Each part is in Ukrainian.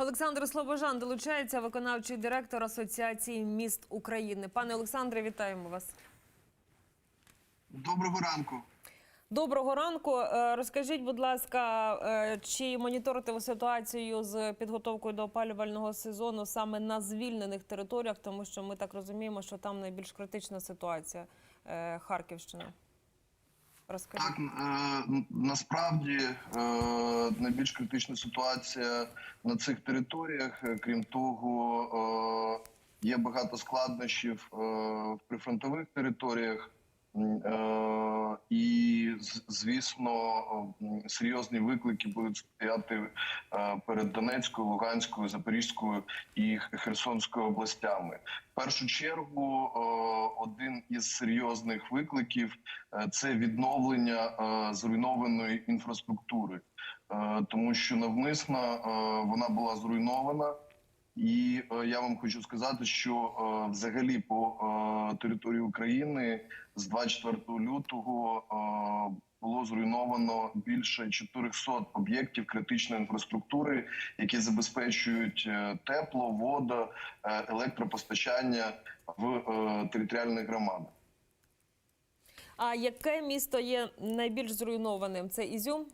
Олександр Слобожан долучається, виконавчий директор Асоціації міст України. Пане Олександре, вітаємо вас. Доброго ранку. Доброго ранку. Е, Розкажіть, будь ласка, е, чи моніторите ви ситуацію з підготовкою до опалювального сезону саме на звільнених територіях, тому що ми так розуміємо, що там найбільш критична ситуація е, Розкажіть. Так е, насправді е, найбільш критична ситуація на цих територіях. Е, Крім того, є багато складнощів в прифронтових територіях. Е, І звісно, серйозні виклики будуть стояти е, перед Донецькою, Луганською, Запорізькою і Херсонською областями. В першу чергу, е, один із серйозних викликів це відновлення зруйнованої інфраструктури, тому що навмисно вона була зруйнована. І е, я вам хочу сказати, що е, взагалі по е, території України з 24 лютого е, було зруйновано більше 400 об'єктів критичної інфраструктури, які забезпечують е, тепло, воду, е, електропостачання в е, територіальних громадах. А яке місто є найбільш зруйнованим? Це Ізюм?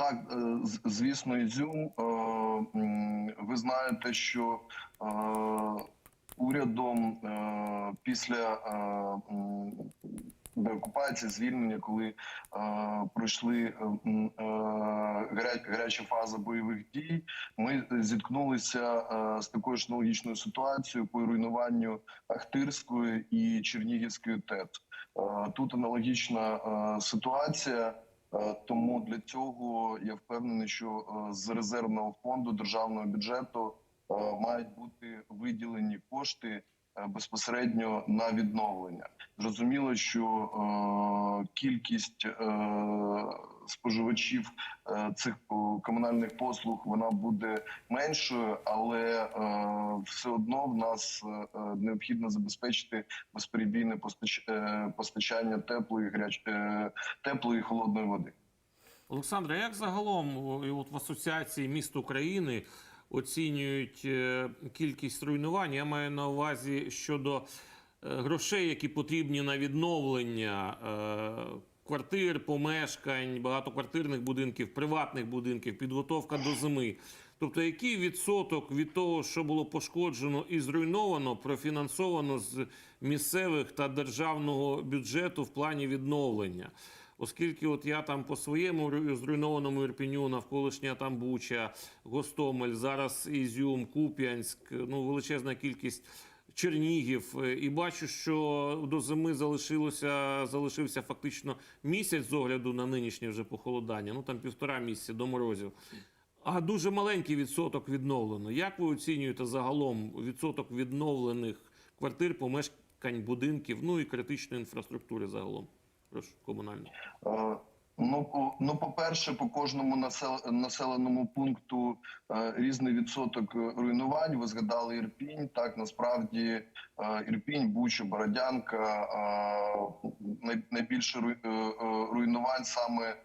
Так, е, звісно, Ізюм. Е, Ви знаєте, що е, урядом після деокупації, звільнення, коли пройшли гаряча фаза бойових дій, ми зіткнулися з такою ж аналогічною ситуацією по руйнуванню Ахтирської і Чернігівської ТЕЦ. Е, Тут аналогічна ситуація. Е, Тому для цього я впевнений, що е, з резервного фонду державного бюджету е, мають бути виділені кошти безпосередньо на відновлення. Зрозуміло, що е, кількість е, споживачів е, цих комунальних послуг вона буде меншою, але е, все одно в нас е, е, необхідно забезпечити безперебійне постач... е, постачання теплої гаряч... е, теплої і холодної води. Олександре, як загалом от в асоціації міст України оцінюють е, кількість руйнувань? Я маю на увазі щодо е, грошей, які потрібні на відновлення е, квартир, помешкань, багатоквартирних будинків, приватних будинків, підготовка до зими. Тобто, який відсоток від того, що було пошкоджено і зруйновано, профінансовано з місцевих та державного бюджету в плані відновлення? Оскільки от я там по своєму зруйнованому Ірпіню, навколишня там Буча, Гостомель, зараз Ізюм, Куп'янськ, ну величезна кількість Чернігів, е, і бачу, що до зими залишилося залишився фактично місяць з огляду на нинішнє вже похолодання. Ну там півтора місяця до морозів. А дуже маленький відсоток відновлено. Як ви оцінюєте загалом відсоток відновлених квартир, помешкань, будинків, ну і критичної інфраструктури загалом? Прошу комунальну. Е, Ну, по- ну, по-перше, по кожному насел- населеному пункту е, різний відсоток руйнувань. Ви згадали Ірпінь. Так насправді е, Ірпінь, Буча, Бородянка най- найбільше руй- руйнувань саме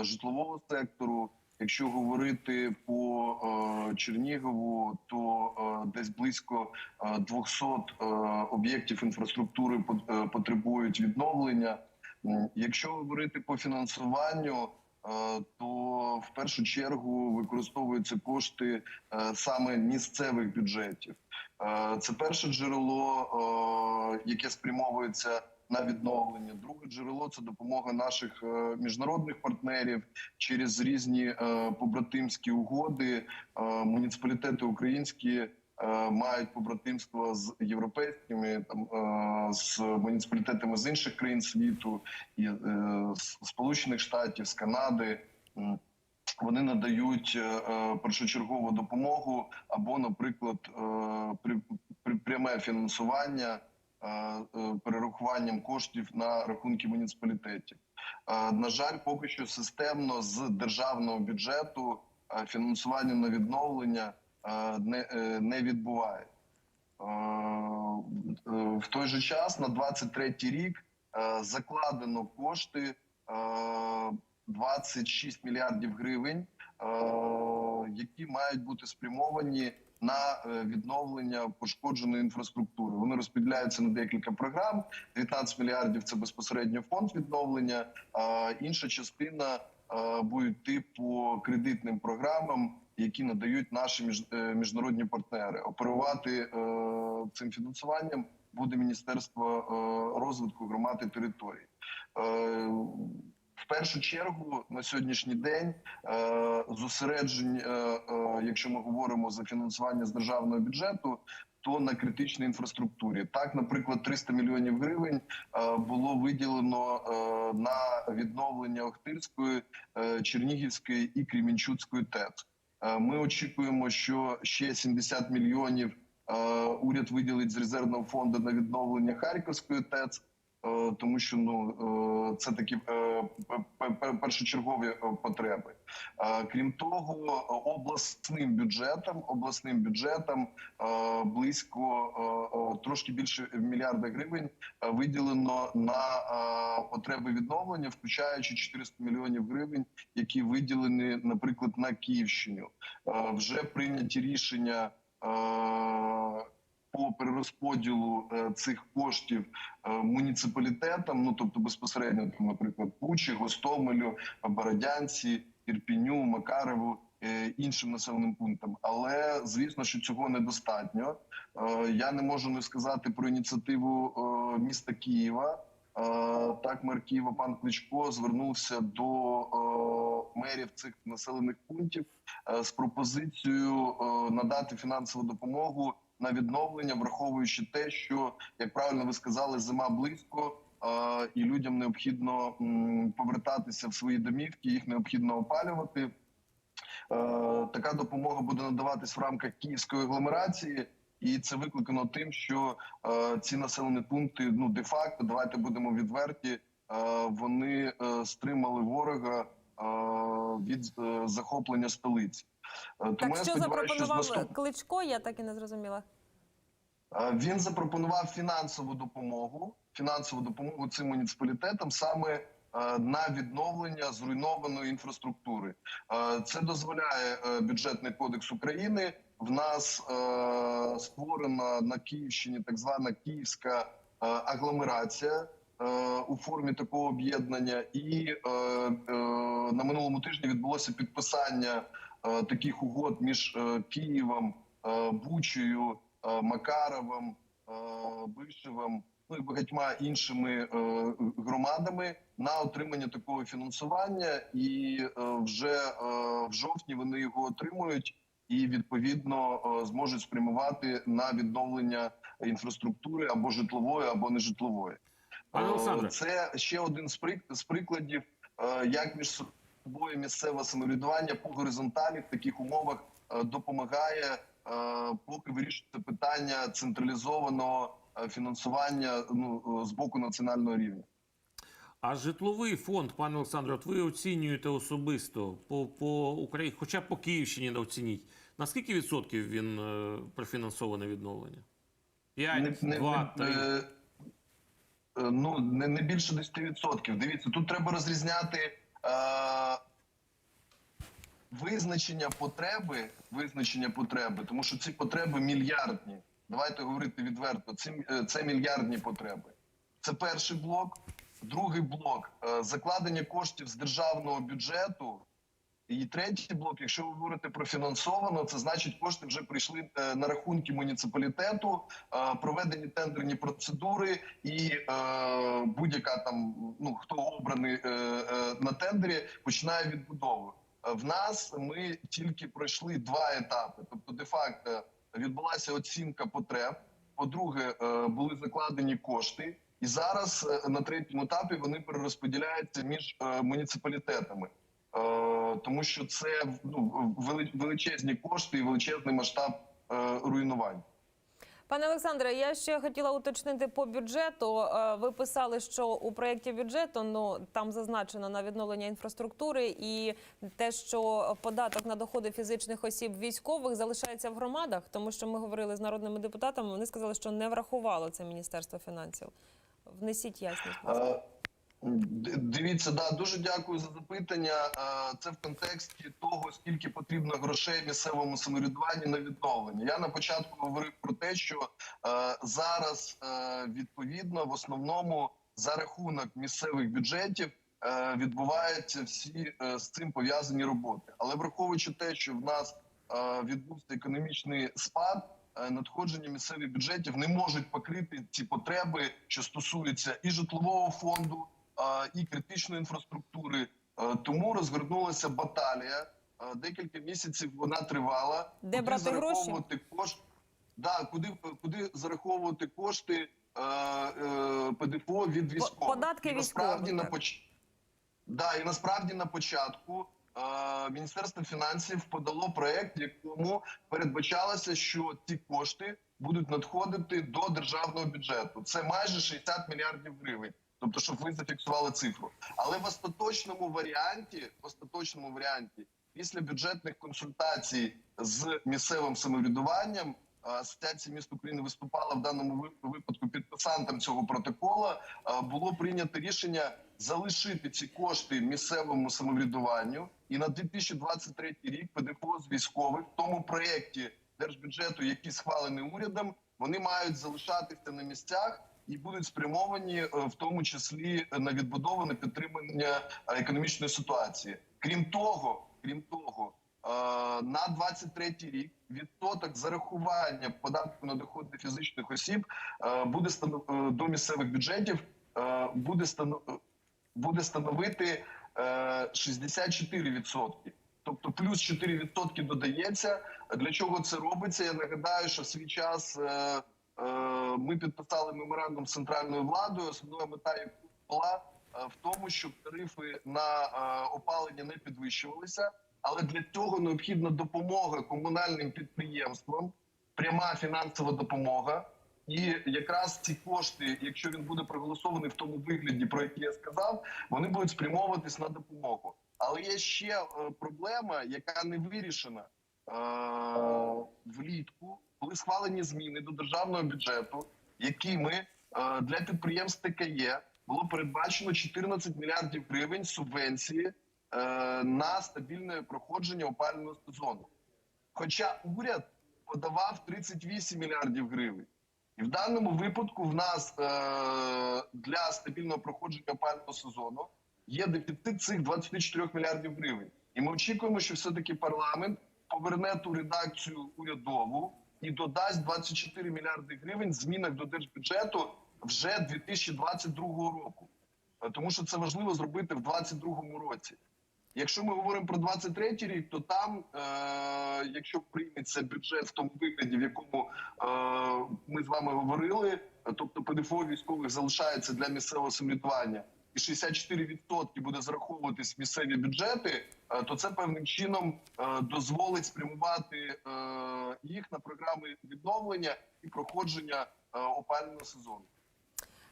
житлового сектору. Якщо говорити по Чернігову, то десь близько е, 200 е, об'єктів інфраструктури пот- потребують відновлення. Якщо говорити по фінансуванню, е, то в першу чергу використовуються кошти е, саме місцевих бюджетів. Е, Це перше джерело, яке спрямовується на відновлення. Друге джерело це допомога наших міжнародних партнерів через різні побратимські угоди. Муніципалітети українські мають побратимство з європейськими там е, з муніципалітетами з інших країн світу і е, з Сполучених Штатів, з Канади. Вони надають е, е, першочергову допомогу або, наприклад, е, при, при пряме фінансування е, е, перерахуванням коштів на рахунки муніципалітетів. Е, На жаль, поки що системно з державного бюджету е, фінансування на відновлення е, не, е, не відбувається. Е, е, В той же час на 23 рік е, закладено кошти е, 26 мільярдів гривень е, які мають бути спрямовані на е, відновлення пошкодженої інфраструктури. Вони розподіляються на декілька програм. 19 мільярдів це безпосередньо фонд відновлення. Інша частина буде йти по кредитним програмам, які надають наші е, міжнародні партнери. Оперувати е, цим фінансуванням буде Міністерство е, розвитку громад і територій. В першу чергу на сьогоднішній день зосереджень, якщо ми говоримо за фінансування з державного бюджету, то на критичній інфраструктурі. Так, наприклад, 300 мільйонів гривень е, було виділено е, на відновлення Охтирської, е, Чернігівської і Кремінчуцької ТЕЦ. Ми очікуємо, що ще 70 мільйонів уряд виділить з резервного фонду на відновлення Харківської ТЕЦ. Е, тому що ну е, це такі е, пе- пе- першочергові потреби. Крім того, обласним бюджетом, обласним бюджетом близько трошки більше мільярда гривень виділено на потреби відновлення, включаючи 400 мільйонів гривень, які виділені, наприклад, на Київщину. Вже прийняті рішення. По перерозподілу е, цих коштів е, муніципалітетам, ну тобто безпосередньо, там, наприклад, Бучі, Гостомелю, Бородянці, Ірпіню, Макарову. е, Іншим населеним пунктам, але звісно, що цього недостатньо. Я не можу не сказати про ініціативу міста Києва. Так, мер Києва пан Кличко звернувся до мерів цих населених пунктів з пропозицією надати фінансову допомогу на відновлення, враховуючи те, що як правильно ви сказали, зима близько. І людям необхідно повертатися в свої домівки, їх необхідно опалювати. Е, Така допомога буде надаватись в рамках київської агломерації, і це викликано тим, що е, ці населені пункти, ну де-факто, давайте будемо відверті, е, вони стримали ворога від захоплення столиці. Е, Тому Так я що сподіваюся, що запропонував наступ... Кличко, я так і не зрозуміла. Е, Він запропонував фінансову допомогу, фінансову допомогу цим муніципалітетам саме е, на відновлення зруйнованої інфраструктури. Це дозволяє бюджетний кодекс України. В нас створена на Київщині так звана київська агломерація. У формі такого об'єднання, і на минулому тижні відбулося підписання таких угод між е, Києвом, е, Бучею, е, Макаровим, е, Бишевим, ну і багатьма іншими е, громадами на отримання такого фінансування. І е, вже е, в жовтні вони його отримують і відповідно е, зможуть спрямувати на відновлення інфраструктури або житлової, або нежитлової. Пане Е, Олександре. Це ще один з прикладів, е, як між собою місцеве самоврядування по горизонталі в таких умовах е, допомагає, е, поки вирішується питання централізованого е, фінансування ну, з боку національного рівня. А житловий фонд, пане Олександре, от ви оцінюєте особисто по, по Україні, хоча по Київщині не оцініть. На скільки відсотків він е, профінансоване відновлення? 5, 2, 3? е, ну, не, не більше 10%. Дивіться, тут треба розрізняти визначення потреби, визначення потреби, тому що ці потреби мільярдні. Давайте говорити відверто. Ці, е, це мільярдні потреби. Це перший блок. Другий блок е, закладення коштів з державного бюджету. І третій блок, якщо ви говорите про фінансовано, це значить кошти вже прийшли е, на рахунки муніципалітету, е, проведені тендерні процедури, і е, будь-яка там ну хто обраний на тендері, починає відбудову. В нас ми тільки пройшли два етапи. Тобто, де факто відбулася оцінка потреб. По-друге, були закладені кошти, і зараз на третьому етапі вони перерозподіляються між муніципалітетами. Е, тому що це ну, величезні кошти і величезний масштаб е, руйнувань. Пане Олександре, я ще хотіла уточнити по бюджету. Е, Ви писали, що у проєкті бюджету ну там зазначено на відновлення інфраструктури і те, що податок на доходи фізичних осіб військових залишається в громадах, тому що ми говорили з народними депутатами. Вони сказали, що не врахувало це міністерство фінансів. Внесіть ясність. Дивіться, да, дуже дякую за запитання. Це в контексті того, скільки потрібно грошей місцевому самоврядуванню на відновлення. Я на початку говорив про те, що е, зараз е, відповідно в основному за рахунок місцевих бюджетів е, відбуваються всі з цим пов'язані роботи. Але враховуючи те, що в нас відбувся економічний спад. Надходження місцевих бюджетів не можуть покрити ці потреби, що стосуються і житлового фонду, і критичної інфраструктури. Е, Тому розгорнулася баталія. Е, Декілька місяців вона тривала. Де Куди брати гроші? кошти? Да, куди, куди зараховувати кошти е, е, ПДФО від військових? податки І насправді військових, на поч... да, і насправді на початку е, Міністерство фінансів подало проект, якому передбачалося, що ці кошти будуть надходити до державного бюджету. Це майже 60 мільярдів гривень. Тобто, щоб ви зафіксували цифру. Але в остаточному варіанті, в остаточному варіанті, після бюджетних консультацій з місцевим самоврядуванням, Асоціація міст України виступала в даному випадку підписантом цього протокола. Було прийнято рішення залишити ці кошти місцевому самоврядуванню, і на 2023 рік ПДФО з військових в тому проєкті держбюджету, який схвалений урядом, вони мають залишатися на місцях і будуть спрямовані е, в тому числі на відбудову на підтримання е, економічної ситуації. Крім того, крім того, е, на 23 рік відсоток зарахування податку на доходи фізичних осіб е, буде е, до місцевих бюджетів е, буде е, буде становити е, 64%. Тобто плюс 4% додається. Для чого це робиться? Я нагадаю, що в свій час е, е, ми підписали меморандум з центральною владою. Основна мета яку була е, в тому, щоб тарифи на е, опалення не підвищувалися. Але для цього необхідна допомога комунальним підприємствам, пряма фінансова допомога. І якраз ці кошти, якщо він буде проголосований в тому вигляді, про який я сказав, вони будуть спрямовуватись на допомогу. Але є ще е, проблема, яка не вирішена е, влітку, коли схвалені зміни до державного бюджету, якими е, для підприємств ТКЄ було передбачено 14 мільярдів гривень субвенції е, на стабільне проходження опалювального сезону. Хоча уряд подавав 38 мільярдів гривень. І в даному випадку в нас е, для стабільного проходження опалювального сезону є дефіцит цих 24 мільярдів гривень. І ми очікуємо, що все-таки парламент поверне ту редакцію урядову і додасть 24 мільярди гривень змінах до держбюджету вже 2022 року. Е, Тому що це важливо зробити в 2022 році. Якщо ми говоримо про 23 рік, то там, е, якщо прийметься бюджет в тому вигляді, в якому е, ми з вами говорили, е, тобто ПДФО військових залишається для місцевого самоврядування, і 64% буде зараховуватись в місцеві бюджети, е, то це певним чином е, дозволить спрямувати е, їх на програми відновлення і проходження опального сезону.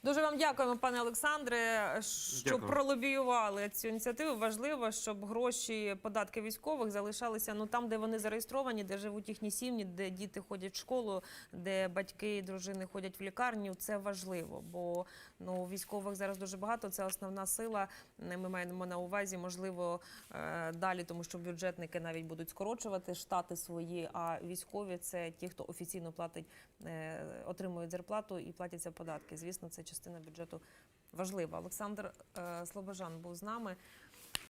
Дуже вам дякуємо, пане Олександре, що Дякую. пролобіювали цю ініціативу. Важливо, щоб гроші податки військових залишалися ну там, де вони зареєстровані, де живуть їхні сім'ї, де діти ходять в школу, де батьки і дружини ходять в лікарню. Це важливо, бо ну військових зараз дуже багато. Це основна сила. Ми маємо на увазі, можливо, е, далі, тому що бюджетники навіть будуть скорочувати штати свої. А військові це ті, хто офіційно платить, е, отримують зарплату і платяться податки. Звісно, це частина бюджету важлива. Олександр е, Слобожан був з нами.